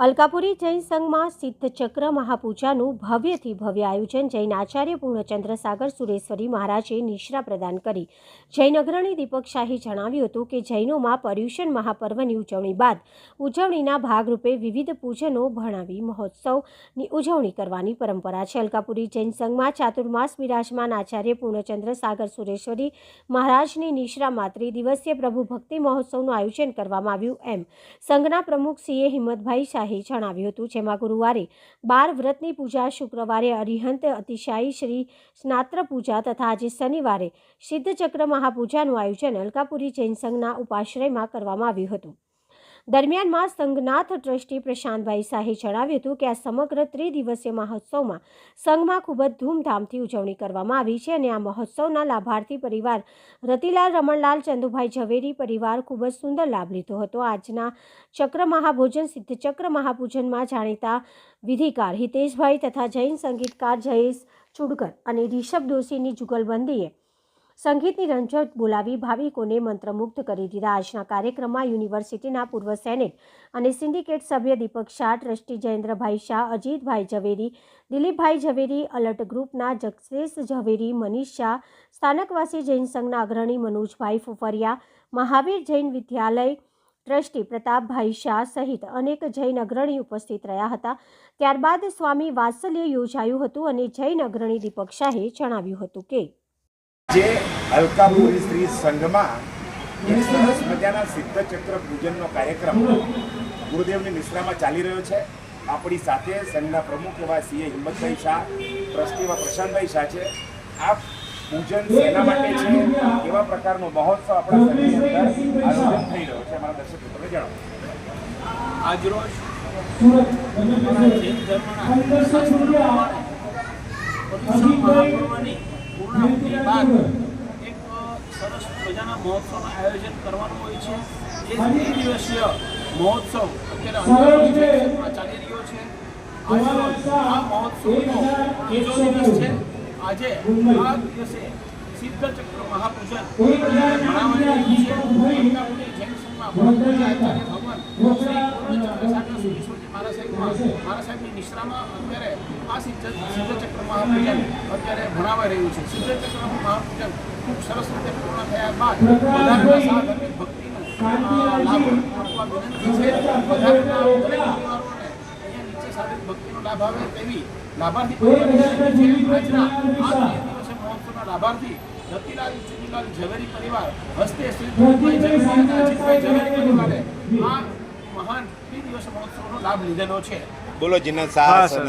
અલકાપુરી જૈન સંઘમાં સિદ્ધચક્ર મહાપૂજાનું ભવ્યથી ભવ્ય આયોજન જૈન આચાર્ય પૂર્ણચંદ્ર સાગર સુરેશ્વરી મહારાજે નિશ્રા પ્રદાન કરી. જૈન અગ્રણી દીપક શાહી જણાવ્યું હતું કે જૈનોમાં પર્યુષણ મહાપર્વની ઉજવણી બાદ ઉજવણીના ભાગરૂપે વિવિધ પૂજનો ભણાવી મહોત્સવની ઉજવણી કરવાની પરંપરા છે. અલકાપુરી જૈન સંઘમાં ચાતુર્માસ બિરાજમાન આચાર્ય પૂર્ણચંદ્ર સાગર સુરેશ્વરી મહારાજની નિશ્રા માતૃ દિવસીય પ્રભુ ભક્તિ મહોત્સવનું આયોજન કરવામાં આવ્યું એમ સંઘના પ્રમુખ સીએ હિંમતભાઈ શાહે જણાવ્યું હતું, જેમાં ગુરુવારે બાર વ્રતની પૂજા, શુક્રવારે અરિહંત, અતિશાયી શ્રી સ્નાત્ર પૂજા તથા આજે શનિવારે સિદ્ધચક્ર મહાપૂજાનું આયોજન અલકાપુરી જૈન સંઘના ઉપાશ્રયમાં કરવામાં આવ્યું હતું. દરમિયાનમાં સંઘનાથ ટ્રસ્ટી પ્રશાંતભાઈ શાહે જણાવ્યું હતું કે આ સમગ્ર ત્રિદિવસીય મહોત્સવમાં સંઘમાં ખૂબ જ ધૂમધામથી ઉજવણી કરવામાં આવી છે અને આ મહોત્સવના લાભાર્થી પરિવાર રતિલાલ રમણલાલ, ચંદુભાઈ ઝવેરી પરિવાર ખૂબ જ સુંદર લાભ લીધો હતો. આજના ચક્ર મહાભોજન સિદ્ધ ચક્ર મહાપૂજનમાં જાણીતા વિધિકાર હિતેશભાઈ તથા જૈન સંગીતકાર જયેશ ચુડકર અને રિષભ દોશીની જુગલબંધીએ સંગીતની રંજક બોલાવી ભાવિકોને મંત્રમુગ્ધ કરી દીધા. આજના કાર્યક્રમમાં યુનિવર્સિટીના પૂર્વ સેનેટ અને સિન્ડિકેટ સભ્ય દીપક શાહ, ટ્રસ્ટી જયેન્દ્રભાઈ શાહ, અજીતભાઈ ઝવેરી, દિલીપભાઈ ઝવેરી, અલર્ટ ગ્રુપના જગશેષ ઝવેરી, મનીષ શાહ, સ્થાનકવાસી જૈન સંઘના અગ્રણી મનોજભાઈ ફુફરિયા, મહાવીર જૈન વિદ્યાલય ટ્રસ્ટી પ્રતાપભાઈ શાહ સહિત અનેક જૈન અગ્રણી ઉપસ્થિત રહ્યા હતા. ત્યારબાદ સ્વામી વાત્સલ્ય યોજાયું હતું અને જૈન અગ્રણી દીપક શાહે જણાવ્યું હતું કે જે અલકાપુરી સ્ત્રી સંઘમાં એક સરસ મજાના સિદ્ધચક્ર પૂજનનો કાર્યક્રમ ગુરુદેવની નિશ્રામાં ચાલી રહ્યો છે. આપણી સાથે સંઘના પ્રમુખ એવા સીએ હિંમતભાઈ શાહ ટ્રસ્ટી એવા પ્રશાંતભાઈ શાહ છે. આ પૂજન શેના માટે છે. એવા પ્રકારનો મહોત્સવ આપણા સંઘની અંદર આયોજન થઈ રહ્યો છે અમારા દર્શક મિત્રોને જણાવો આજરોજ જૈન ધર્મના શાસ્ત્રો પ્રમાણે પૂર્ણાહુતિ બાદ એક સરસ મજાના મહોત્સવનું આયોજન કરવાનું હોય છે જે દિવસીય મહોત્સવ અત્યારે જૈન ચાલી રહ્યો છે આ મહોત્સવનો ત્રીજો દિવસ છે આજે આ દિવસે સિદ્ધચક્ર મહાપૂજન છે જૈન સંઘમાં ભગવાન તેવી લાભાર્થી પરિવારની આજના લાભાર્થી રતિલાલ ઝવેરી પરિવાર હસ્તે શ્રી મહાન ત્રિદિવસીય મહોત્સવનો લાભ લીધેલો છે. બોલો જીના શાસન